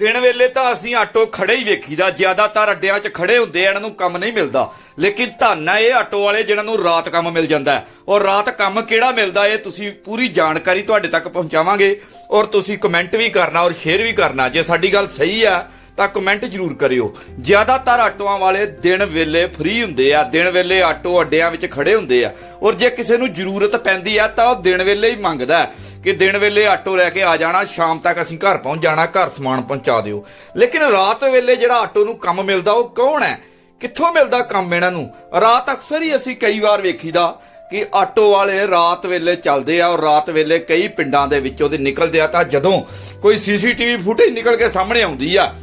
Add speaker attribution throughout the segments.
Speaker 1: ਦਿਨ ਵੇਲੇ ਤਾਂ ਅਸੀਂ ਆਟੋ ਖੜੇ ਹੀ ਵੇਖੀਦਾ, ਜ਼ਿਆਦਾਤਰ ਅੱਡਿਆਂ 'ਚ ਖੜੇ ਹੁੰਦੇ ਆ, ਇਹਨਾਂ ਨੂੰ ਕੰਮ ਨਹੀਂ ਮਿਲਦਾ। ਲੇਕਿਨ ਧੰਨ ਹੈ ਇਹ ਆਟੋ ਵਾਲੇ ਜਿਹਨਾਂ ਨੂੰ ਰਾਤ ਕੰਮ ਮਿਲ ਜਾਂਦਾ ਔਰ ਰਾਤ ਕੰਮ ਕਿਹੜਾ ਮਿਲਦਾ ਇਹ ਤੁਸੀਂ ਪੂਰੀ ਜਾਣਕਾਰੀ ਤੁਹਾਡੇ ਤੱਕ ਪਹੁੰਚਾਵਾਂਗੇ। ਔਰ ਤੁਸੀਂ ਕਮੈਂਟ ਵੀ ਕਰਨਾ ਔਰ ਸ਼ੇਅਰ ਵੀ ਕਰਨਾ, ਜੇ ਸਾਡੀ ਗੱਲ ਸਹੀ ਆ ਤਾਂ ਕਮੈਂਟ ਜ਼ਰੂਰ ਕਰਿਓ। ਜ਼ਿਆਦਾਤਰ ਆਟੋਆਂ ਵਾਲੇ ਦਿਨ ਵੇਲੇ ਫ੍ਰੀ ਹੁੰਦੇ ਆ। ਦਿਨ ਵੇਲੇ ਆਟੋ ਅੱਡਿਆਂ ਵਿੱਚ ਖੜੇ ਹੁੰਦੇ ਆ। ਔਰ ਜੇ ਕਿਸੇ ਨੂੰ ਜ਼ਰੂਰਤ ਪੈਂਦੀ ਆ, ਤਾਂ ਉਹ ਦਿਨ ਵੇਲੇ ਹੀ ਮੰਗਦਾ ਕਿ ਦਿਨ ਵੇਲੇ ਆਟੋ ਲੈ ਕੇ ਆ ਜਾਣਾ, ਸ਼ਾਮ ਤੱਕ ਅਸੀਂ ਘਰ ਪਹੁੰਚ ਜਾਣਾ, ਘਰ ਸਮਾਨ ਪਹੁੰਚਾ ਦਿਓ। ਲੇਕਿਨ ਰਾਤ ਵੇਲੇ ਜਿਹੜਾ ਆਟੋ ਨੂੰ ਕੰਮ ਮਿਲਦਾ, ਉਹ ਕੌਣ ਹੈ? ਕਿੱਥੋਂ ਮਿਲਦਾ ਕੰਮ ਇਹਨਾਂ ਨੂੰ? ਰਾਤ ਅਕਸਰ ਹੀ ਅਸੀਂ ਕਈ ਵਾਰ ਵੇਖੀਦਾ ਕਿ ਆਟੋ ਵਾਲੇ ਰਾਤ ਵੇਲੇ ਚੱਲਦੇ ਆ ਔਰ ਰਾਤ ਵੇਲੇ ਕਈ ਪਿੰਡਾਂ ਦੇ ਵਿੱਚੋਂ ਦੇ ਨਿਕਲਦੇ ਆ। ਤਾਂ ਜਦੋਂ ਕੋਈ ਸੀਸੀਟੀਵੀ ਫੁਟੇਜ ਨਿਕਲ ਕੇ ਸਾਹਮਣੇ ਆਉਂਦੀ ਆ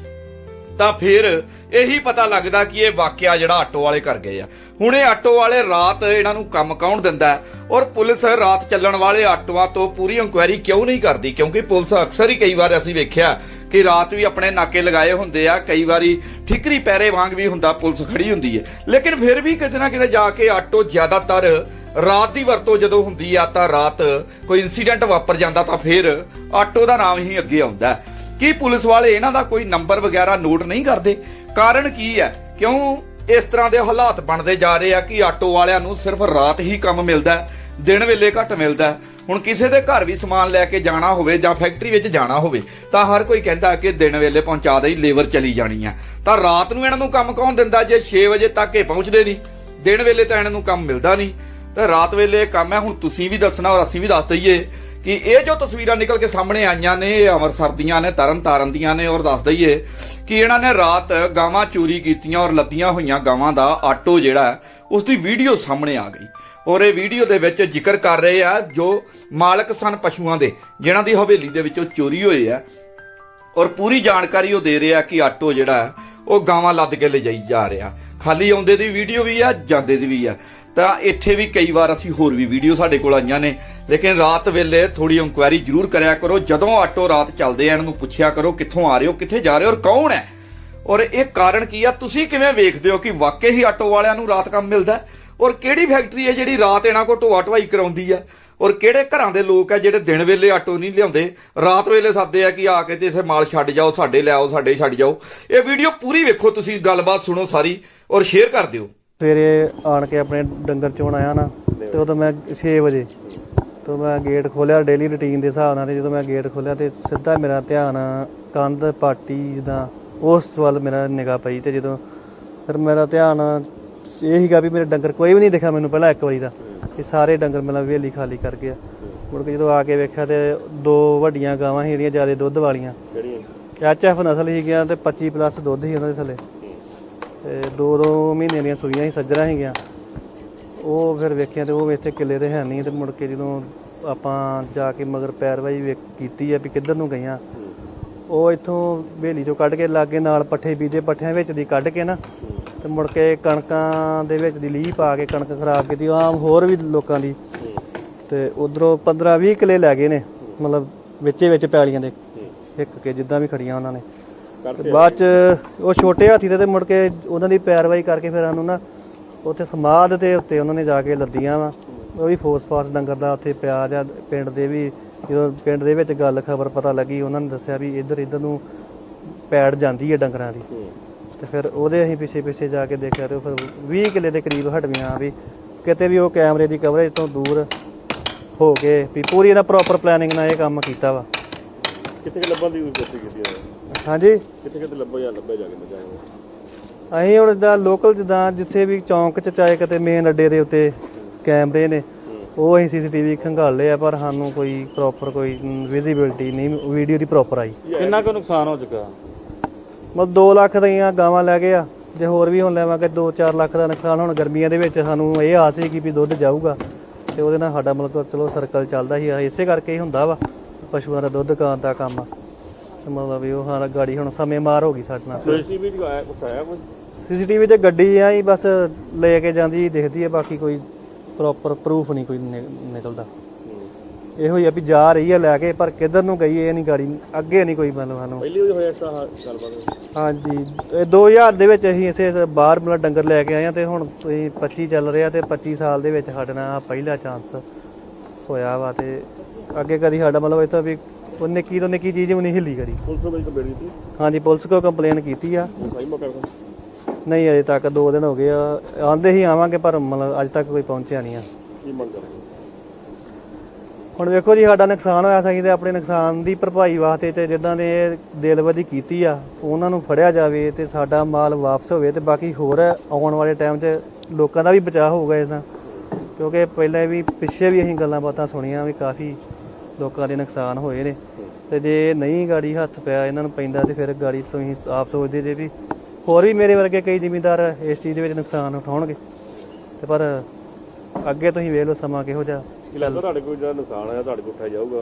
Speaker 1: ਤਾਂ ਫਿਰ ਇਹੀ ਪਤਾ ਲੱਗਦਾ ਕਿ ਇਹ ਵਾਕਿਆ ਜਿਹੜਾ ਆਟੋ ਵਾਲੇ ਕਰ ਗਏ ਆ। ਹੁਣ ਇਹ ਆਟੋ ਵਾਲੇ ਰਾਤ ਇਹਨਾਂ ਨੂੰ ਕੰਮ ਕੌਣ ਦਿੰਦਾ ਔਰ ਪੁਲਿਸ ਰਾਤ ਚੱਲਣ ਵਾਲੇ ਆਟੋਆਂ ਤੋਂ ਪੂਰੀ ਇਨਕੁਆਇਰੀ ਕਿਉਂ ਨਹੀਂ ਕਰਦੀ? ਕਿਉਂਕਿ ਪੁਲਿਸ ਅਕਸਰ ਹੀ ਕਈ ਵਾਰ ਅਸੀਂ ਵੇਖਿਆ ਕਿ ਰਾਤ ਵੀ ਆਪਣੇ ਨਾਕੇ ਲਗਾਏ ਹੁੰਦੇ ਆ, ਕਈ ਵਾਰੀ ਠਿਕਰੀ ਪੈਰੇ ਵਾਂਗ ਵੀ ਹੁੰਦਾ, ਪੁਲਿਸ ਖੜੀ ਹੁੰਦੀ ਹੈ ਲੇਕਿਨ ਫਿਰ ਵੀ ਕਿਤੇ ਨਾ ਕਿਤੇ ਜਾ ਕੇ ਆਟੋ ਜ਼ਿਆਦਾਤਰ ਰਾਤ ਦੀ ਵਰਤੋਂ ਜਦੋਂ ਹੁੰਦੀ ਆ ਤਾਂ ਰਾਤ ਕੋਈ ਇਨਸੀਡੈਂਟ ਵਾਪਰ ਜਾਂਦਾ ਤਾਂ ਫਿਰ ਆਟੋ ਦਾ ਨਾਮ ਹੀ ਅੱਗੇ ਆਉਂਦਾ। ਕੀ ਪੁਲਿਸ ਵਾਲੇ ਇਹਨਾਂ ਦਾ ਕੋਈ ਨੰਬਰ ਵਗੈਰਾ ਨੋਟ ਨਹੀਂ ਕਰਦੇ? ਕਾਰਨ ਕੀ ਹੈ? ਕਿਉਂ ਇਸ ਤਰ੍ਹਾਂ ਦੇ ਹਾਲਾਤ ਬਣਦੇ ਜਾ ਰਹੇ ਆ ਕਿ ਆਟੋ ਵਾਲਿਆਂ ਨੂੰ ਸਿਰਫ ਰਾਤ ਹੀ ਕੰਮ ਮਿਲਦਾ ਹੈ, ਦਿਨ ਵੇਲੇ ਘੱਟ ਮਿਲਦਾ ਹੁਣ ਕਿਸੇ ਦੇ ਘਰ ਵੀ ਸਮਾਨ ਲੈ ਕੇ ਜਾਣਾ ਹੋਵੇ ਜਾਂ ਫੈਕਟਰੀ ਵਿੱਚ ਜਾਣਾ ਹੋਵੇ ਤਾਂ ਹਰ ਕੋਈ ਕਹਿੰਦਾ ਕਿ ਦਿਨ ਵੇਲੇ ਪਹੁੰਚਾ ਦੇਈ ਲੇਬਰ ਚਲੀ ਜਾਣੀ ਆ। ਤਾਂ ਰਾਤ ਨੂੰ ਇਹਨਾਂ ਨੂੰ ਕੰਮ ਕੌਣ ਦਿੰਦਾ ਜੇ 6 ਵਜੇ ਤੱਕ ਇਹ ਪਹੁੰਚਦੇ ਨਹੀਂ? ਦਿਨ ਵੇਲੇ ਤਾਂ ਇਹਨਾਂ ਨੂੰ ਕੰਮ ਮਿਲਦਾ ਨਹੀਂ। ਤਾਂ ਰਾਤ ਵੇਲੇ ਕੰਮ ਹੈ ਹੁਣ ਤੁਸੀਂ ਵੀ ਦੱਸਣਾ ਔਰ ਅਸੀਂ ਵੀ ਦੱਸ ਦਈਏ। ਕਿ ਇਹ ਜੋ ਤਸਵੀਰਾਂ ਨਿਕਲ ਕੇ ਸਾਹਮਣੇ ਆਈਆਂ ਨੇ ਇਹ ਅੰਮ੍ਰਿਤਸਰ ਦੀਆਂ ਨੇ ਤਰਨ ਤਾਰਨ ਦੀਆਂ ਨੇ ਔਰ ਦੱਸ ਦਈਏ ਕਿ ਇਹਨਾਂ ਨੇ ਰਾਤ ਗਾਵਾਂ ਚੋਰੀ ਕੀਤੀਆਂ ਔਰ ਲੱਦੀਆਂ ਹੋਈਆਂ ਗਾਵਾਂ ਦਾ ਆਟੋ ਜਿਹੜਾ ਉਸ ਦੀ ਵੀਡੀਓ ਸਾਹਮਣੇ ਆ ਗਈ। ਔਰ ਇਹ ਵੀਡੀਓ ਦੇ ਵਿੱਚ ਜ਼ਿਕਰ ਕਰ ਰਹੇ ਆ ਜੋ ਮਾਲਕ ਸਨ ਪਸ਼ੂਆਂ ਦੇ ਜਿਨ੍ਹਾਂ ਦੀ ਹਵੇਲੀ ਦੇ ਵਿੱਚੋਂ ਚੋਰੀ ਹੋਏ ਆ ਔਰ ਪੂਰੀ ਜਾਣਕਾਰੀ ਉਹ ਦੇ ਰਿਹਾ ਕਿ ਆਟੋ ਜਿਹੜਾ ਹੈ, ਉਹ ਗਾਵਾਂ ਲੱਦ ਕੇ ਲਿਜਾਈ ਜਾ ਰਿਹਾ। ਖਾਲੀ ਆਉਂਦੇ ਦੀ ਵੀਡੀਓ ਵੀ ਆ ਜਾਂਦੇ ਦੀ ਵੀ ਆ ਤਾਂ ਇੱਥੇ ਵੀ ਕਈ ਵਾਰ ਅਸੀਂ ਹੋਰ ਵੀ ਵੀਡੀਓ ਸਾਡੇ ਕੋਲ ਆਈਆਂ ਨੇ। ਲੇਕਿਨ ਰਾਤ ਵੇਲੇ ਥੋੜੀ ਇਨਕੁਆਇਰੀ ਜ਼ਰੂਰ ਕਰਿਆ ਕਰੋ। ਜਦੋਂ ਆਟੋ ਰਾਤ ਚੱਲਦੇ ਆ, ਇਹਨਾਂ ਨੂੰ ਪੁੱਛਿਆ ਕਰੋ, ਕਿੱਥੋਂ ਆ ਰਹੇ ਹੋ, ਕਿੱਥੇ ਜਾ ਰਹੇ ਹੋ ਔਰ ਕੌਣ ਹੈ? ਔਰ ਇਹ ਕਾਰਨ ਕੀ ਆ? ਤੁਸੀਂ ਕਿਵੇਂ ਵੇਖਦੇ ਹੋ ਕਿ ਵਾਕਈ ਹੀ ਆਟੋ ਵਾਲਿਆਂ ਨੂੰ ਰਾਤ ਕੰਮ ਮਿਲਦਾ ਔਰ ਕਿਹੜੀ ਫੈਕਟਰੀ ਹੈ ਜਿਹੜੀ ਰਾਤ ਇਹਨਾਂ ਕੋਲ ਢੋਆ ਢਵਾਈ ਕਰਾਉਂਦੀ ਆ ਔਰ ਕਿਹੜੇ ਘਰਾਂ ਦੇ ਲੋਕ ਆ ਜਿਹੜੇ ਦਿਨ ਵੇਲੇ ਆਟੋ ਨਹੀਂ ਲਿਆਉਂਦੇ? ਰਾਤ ਵੇਲੇ ਸੱਦੇ ਆ ਕਿ ਆ ਕੇ ਤੇ ਇਥੇ ਮਾਲ ਛੱਡ ਜਾਓ, ਸਾਡੇ ਲੈ ਆਓ, ਸਾਡੇ ਛੱਡ ਜਾਓ। ਇਹ ਵੀਡੀਓ ਪੂਰੀ ਵੇਖੋ ਤੁਸੀਂ, ਗੱਲਬਾਤ ਸੁਣੋ ਸਾਰੀ ਔਰ ਸ਼ੇਅਰ ਕਰ ਦਿਓ।
Speaker 2: ਸਵੇਰੇ ਆਣ ਕੇ ਆਪਣੇ ਡੰਗਰ ਚੋਣ ਆਇਆ ਨਾ ਤੇ ਉਦੋਂ ਮੈਂ 6 ਵਜੇ ਤੋਂ ਮੈਂ ਗੇਟ ਖੋਲਿਆ ਡੇਲੀ ਰੁਟੀਨ ਦੇ ਹਿਸਾਬ ਨਾਲ ਤੇ ਜਦੋਂ ਮੈਂ ਗੇਟ ਖੋਲਿਆ ਤੇ ਸਿੱਧਾ ਮੇਰਾ ਧਿਆਨ ਕੰਧ ਪਾਟੀ ਜਿੱਦਾਂ ਉਸ ਵੱਲ ਮੇਰਾ ਨਿਗਾਹ ਪਈ ਤੇ ਜਦੋਂ ਫਿਰ ਮੇਰਾ ਧਿਆਨ ਇਹ ਸੀਗਾ ਵੀ ਮੇਰੇ ਡੰਗਰ ਕੋਈ ਵੀ ਨਹੀਂ ਦਿਖਿਆ ਮੈਨੂੰ ਪਹਿਲਾਂ ਇੱਕ ਵਾਰੀ ਦਾ ਕਿ ਸਾਰੇ ਡੰਗਰ ਮੇਰਾ ਵੇਲੀ ਖਾਲੀ ਕਰ ਗਿਆ ਮੁੜ ਕੇ ਜਦੋਂ ਆ ਕੇ ਵੇਖਿਆ ਤੇ ਦੋ ਵੱਡੀਆਂ ਗਾਵਾਂ ਸੀ ਜਿਹੜੀਆਂ ਜ਼ਿਆਦਾ ਦੁੱਧ ਵਾਲੀਆਂ।
Speaker 3: ਕਿਹੜੀਆਂ?
Speaker 2: ਐਚਐਫ ਨਸਲ ਸੀਗੀਆਂ ਤੇ 25 ਪਲੱਸ ਦੁੱਧ ਸੀ ਉਹਨਾਂ ਦੇ ਥੱਲੇ। ਤੇ ਦੋ ਦੋ ਮਹੀਨੇ ਦੀਆਂ ਸੂਈਆਂ ਹੀ ਸੱਜਰਾਂ ਹੈਗੀਆਂ। ਉਹ ਫਿਰ ਵੇਖਿਆ ਤੇ ਉਹ ਇੱਥੇ ਕਿੱਲੇ ਤੇ ਹੈ ਨਹੀਂ ਤੇ ਮੁੜ ਕੇ ਜਦੋਂ ਆਪਾਂ ਜਾ ਕੇ ਮਗਰ ਪੈਰਵਾਈ ਵੇਖ ਕੀਤੀ ਆ ਵੀ ਕਿੱਧਰ ਨੂੰ ਗਈਆਂ। ਉਹ ਇੱਥੋਂ ਬੇਲੀ ਚੋਂ ਕੱਢ ਕੇ ਲਾਗੇ ਨਾਲ ਪੱਠੇ ਬੀਜੇ, ਪੱਠਿਆਂ ਵਿੱਚ ਦੀ ਕੱਢ ਕੇ ਨਾ, ਤੇ ਮੁੜ ਕੇ ਕਣਕਾਂ ਦੇ ਵਿੱਚ ਦੀ ਲੀਹ ਪਾ ਕੇ ਕਣਕ ਖਰਾਬ ਕੀਤੀ ਆਮ ਹੋਰ ਵੀ ਲੋਕਾਂ ਦੀ। ਤੇ ਉਧਰੋਂ 15 20 ਕਿੱਲੇ ਲੈ ਗਏ ਨੇ, ਮਤਲਬ ਵਿੱਚੇ ਵਿੱਚ ਪੈਲੀਆਂ ਦੇ, ਇੱਕ ਕੇ ਜਿੱਦਾਂ ਵੀ ਖੜੀਆਂ ਉਹਨਾਂ ਨੇ। ਤੇ ਬਾਅਦ ਚ ਉਹ ਛੋਟੇ ਹਾਥੀ ਤੇ ਤੇ ਮੁੜ ਕੇ ਉਹਨਾਂ ਦੀ ਪੈਰਵਾਈ ਕਰਕੇ ਫਿਰ ਸਾਨੂੰ ਨਾ ਉੱਥੇ ਸਮਾਧ ਦੇ ਉੱਤੇ ਉਹਨਾਂ ਨੇ ਜਾ ਕੇ ਲੱਦੀਆਂ ਵਾ। ਉਹ ਵੀ ਫੋਸਫਾਸ ਡੰਗਰ ਦਾ ਉੱਥੇ ਪਿਆ ਜਾਂ ਪਿੰਡ ਦੇ ਵੀ ਜਦੋਂ ਪਿੰਡ ਦੇ ਵਿੱਚ ਗੱਲ ਖਬਰ ਪਤਾ ਲੱਗੀ ਉਹਨਾਂ ਨੇ ਦੱਸਿਆ ਵੀ ਇੱਧਰ ਇੱਧਰ ਨੂੰ ਪੈੜ ਜਾਂਦੀ ਹੈ ਡੰਗਰਾਂ ਦੀ। ਤੇ ਫਿਰ ਉਹਦੇ ਅਸੀਂ ਪਿੱਛੇ ਪਿੱਛੇ ਜਾ ਕੇ ਦੇਖਿਆ ਤੇ ਫਿਰ 20 ਕਿੱਲੇ ਦੇ ਕਰੀਬ ਹਟਵੀਆਂ ਵੀ। ਕਿਤੇ ਵੀ ਉਹ ਕੈਮਰੇ ਦੀ ਕਵਰੇਜ ਤੋਂ ਦੂਰ ਹੋ ਕੇ ਵੀ ਪੂਰੀ ਇਹਨਾਂ ਪ੍ਰੋਪਰ ਪਲੈਨਿੰਗ ਨਾਲ ਇਹ ਕੰਮ ਕੀਤਾ ਵਾ।
Speaker 3: ਕਿੱਥੇ ਕਿ ਲੱਭਣ ਦੀ ਕੋਸ਼ਿਸ਼ ਕੀਤੀ ਹੈ?
Speaker 2: ਹਾਂਜੀ।
Speaker 3: ਕਿੱਥੇ ਕਿਤੇ ਲੱਭੋ ਜਾਂ ਲੱਭੇ ਜਾ ਕੇ ਨਾ ਜਾਏ
Speaker 2: ਅਸੀਂ ਹੁਣ ਜਿੱਦਾਂ ਲੋਕਲ ਜਿੱਦਾਂ ਜਿੱਥੇ ਵੀ ਚੌਂਕ ਚ ਚਾਹੇ ਕਿਤੇ ਮੇਨ ਅੱਡੇ ਦੇ ਉੱਤੇ ਕੈਮਰੇ ਨੇ ਉਹ ਅਸੀਂ ਸੀਸੀਟੀਵੀ ਖੰਗਾਲੇ ਆ ਪਰ ਸਾਨੂੰ ਕੋਈ ਪ੍ਰੋਪਰ ਕੋਈ ਵਿਜ਼ਿਬਿਲਟੀ ਨਹੀਂ ਵੀਡੀਓ ਦੀ ਪ੍ਰੋਪਰ ਆਈ।
Speaker 4: ਕਿੰਨਾ ਕੁ ਨੁਕਸਾਨ ਹੋ ਚੁੱਕਾ?
Speaker 2: ਮਤਲਬ 2 ਲੱਖ ਦੀਆਂ ਗਾਵਾਂ ਲੈ ਗਏ ਆ ਜੇ ਹੋਰ ਵੀ ਹੁਣ ਲੈਵਾਂਗੇ 2-4 ਲੱਖ ਦਾ ਨੁਕਸਾਨ ਹੁਣ ਗਰਮੀਆਂ ਦੇ ਵਿੱਚ ਸਾਨੂੰ ਇਹ ਆਸ ਸੀ ਕਿ ਵੀ ਦੁੱਧ ਜਾਊਗਾ ਤੇ ਉਹਦੇ ਨਾਲ ਸਾਡਾ ਮਤਲਬ ਚਲੋ ਸਰਕਲ ਚੱਲਦਾ ਸੀ ਇਸੇ ਕਰਕੇ ਹੀ ਹੁੰਦਾ ਵਾ। ਪਸ਼ੂਆਂ ਦਾ ਦੁੱਧ ਕਾਂ ਦਾ ਕੰਮ ਤੇ ਮਤਲਬ ਵੀ ਉਹ ਹਾਂ ਗਾੜੀ ਹੁਣ ਸਮੇਂ ਮਾਰ ਹੋ ਗਈ ਸਾਡੇ ਨਾਲ।
Speaker 3: ਸੋਸ਼ੀ ਵੀ ਆਇਆ ਕੁਛ ਆਇਆ ਕੁਛ?
Speaker 2: ਸੀਸੀਟੀਵੀ ਤੇ ਗੱਡੀ ਆ ਹੀ ਬਸ ਲੈ ਕੇ ਜਾਂਦੀ ਦਿਖਦੀ ਹੈ ਬਾਕੀ ਕੋਈ ਪ੍ਰੋਪਰ ਪ੍ਰੂਫ ਨਹੀਂ ਕੋਈ ਨਿ- ਨਿਕਲਦਾ। ਇਹੋ ਹੀ ਆ ਵੀ ਜਾ ਰਹੀ ਹੈ ਲੈ ਕੇ ਪਰ ਕਿੱਧਰ ਨੂੰ ਗਈ ਇਹ ਨਹੀਂ ਗਾੜੀ ਅੱਗੇ ਨਹੀਂ ਕੋਈ ਮਤਲਬ ਸਾਨੂੰ।
Speaker 3: ਪਹਿਲੀ ਵਾਰ ਹੋਇਆ ਇਸ ਤਰ੍ਹਾਂ ਗੱਲਬਾਤ
Speaker 2: ਹਾਂਜੀ ਇਹ 2000 ਦੇ ਵਿੱਚ ਅਸੀਂ ਇਸੇ ਇਸੇ ਬਾਹਰ ਮਤਲਬ ਡੰਗਰ ਲੈ ਕੇ ਆਏ ਆ ਤੇ ਹੁਣ ਤੁਸੀਂ 25 ਚੱਲ ਰਿਹਾ ਤੇ 25 ਸਾਲ ਦੇ ਵਿੱਚ ਸਾਡੇ ਨਾਲ ਆਹ ਪਹਿਲਾ ਚਾਂਸ ਹੋਇਆ ਵਾ ਤੇ ਅੱਗੇ ਕਦੀ ਸਾਡਾ ਮਤਲਬ ਇੱਥੋਂ ਵੀ ਉਹ ਨਿੱਕੀ ਤੋਂ ਨਿੱਕੀ ਚੀਜ਼ ਵੀ ਨਹੀਂ ਹਿੱਲੀ ਕਰੀ
Speaker 3: ਪੁਲਿਸ ਨੂੰ ਕੰਪਲੇਂਟ ਕੀਤੀ?
Speaker 2: ਹਾਂਜੀ ਪੁਲਿਸ ਕੋਲ ਕੰਪਲੇਨ ਕੀਤੀ ਆ।
Speaker 3: ਮੌਕਾ ਕਰ
Speaker 2: ਨਹੀਂ ਅਜੇ ਤੱਕ 2 ਦਿਨ ਹੋ ਗਏ ਆ। ਆਂਦੇ ਹੀ ਆਵਾਂਗੇ ਪਰ ਮਤਲਬ ਅੱਜ ਤੱਕ ਕੋਈ ਪਹੁੰਚਿਆ ਨਹੀਂ ਆ।
Speaker 3: ਕੀ ਮੰਗ ਕਰਦੇ
Speaker 2: ਹੁਣ ਵੇਖੋ ਜੀ ਸਾਡਾ ਨੁਕਸਾਨ ਹੋਇਆ ਸਹੀ ਤੇ ਆਪਣੇ ਨੁਕਸਾਨ ਦੀ ਭਰਪਾਈ ਵਾਸਤੇ ਤੇ ਜਿੱਦਾਂ ਦੇ ਇਹ ਦਿਲਵਦੀ ਕੀਤੀ ਆ ਉਹਨਾਂ ਨੂੰ ਫੜਿਆ ਜਾਵੇ ਤੇ ਸਾਡਾ ਮਾਲ ਵਾਪਸ ਹੋਵੇ ਤੇ ਬਾਕੀ ਹੋਰ ਆਉਣ ਵਾਲੇ ਟਾਈਮ 'ਚ ਲੋਕਾਂ ਦਾ ਵੀ ਬਚਾਅ ਹੋਊਗਾ ਇਸ ਦਾ। ਕਿਉਂਕਿ ਪਹਿਲਾਂ ਵੀ ਪਿੱਛੇ ਵੀ ਅਸੀਂ ਗੱਲਾਂ ਬਾਤਾਂ ਸੁਣੀਆਂ ਵੀ ਕਾਫੀ ਲੋਕਾਂ ਦੇ ਨੁਕਸਾਨ ਹੋਏ ਨੇ। ਤੇ ਜੇ ਨਹੀਂ ਗਾੜੀ ਹੱਥ ਪਿਆ ਇਹਨਾਂ ਨੂੰ ਪੈਂਦਾ ਤੇ ਫਿਰ ਗਾੜੀ ਤੁਸੀਂ ਆਪ ਸੋਚਦੇ ਜੇ ਵੀ ਹੋਰ ਵੀ ਮੇਰੇ ਵਰਗੇ ਕਈ ਜ਼ਿਮੀਂਦਾਰ ਇਸ ਚੀਜ਼ ਦੇ ਵਿੱਚ ਨੁਕਸਾਨ ਉਠਾਉਣਗੇ। ਤੇ ਪਰ ਅੱਗੇ ਤੁਸੀਂ ਵੇਖ ਲਓ ਸਮਾਂ ਕਿਹੋ ਜਿਹਾ
Speaker 3: ਕੀ ਲੱਗਦਾ ਤੁਹਾਡੇ ਕੋਈ ਜਿਹੜਾ ਨੁਕਸਾਨ ਆਇਆ ਤੁਹਾਡੇ ਕੋਲ ਉਠਾਇਆ ਜਾਊਗਾ?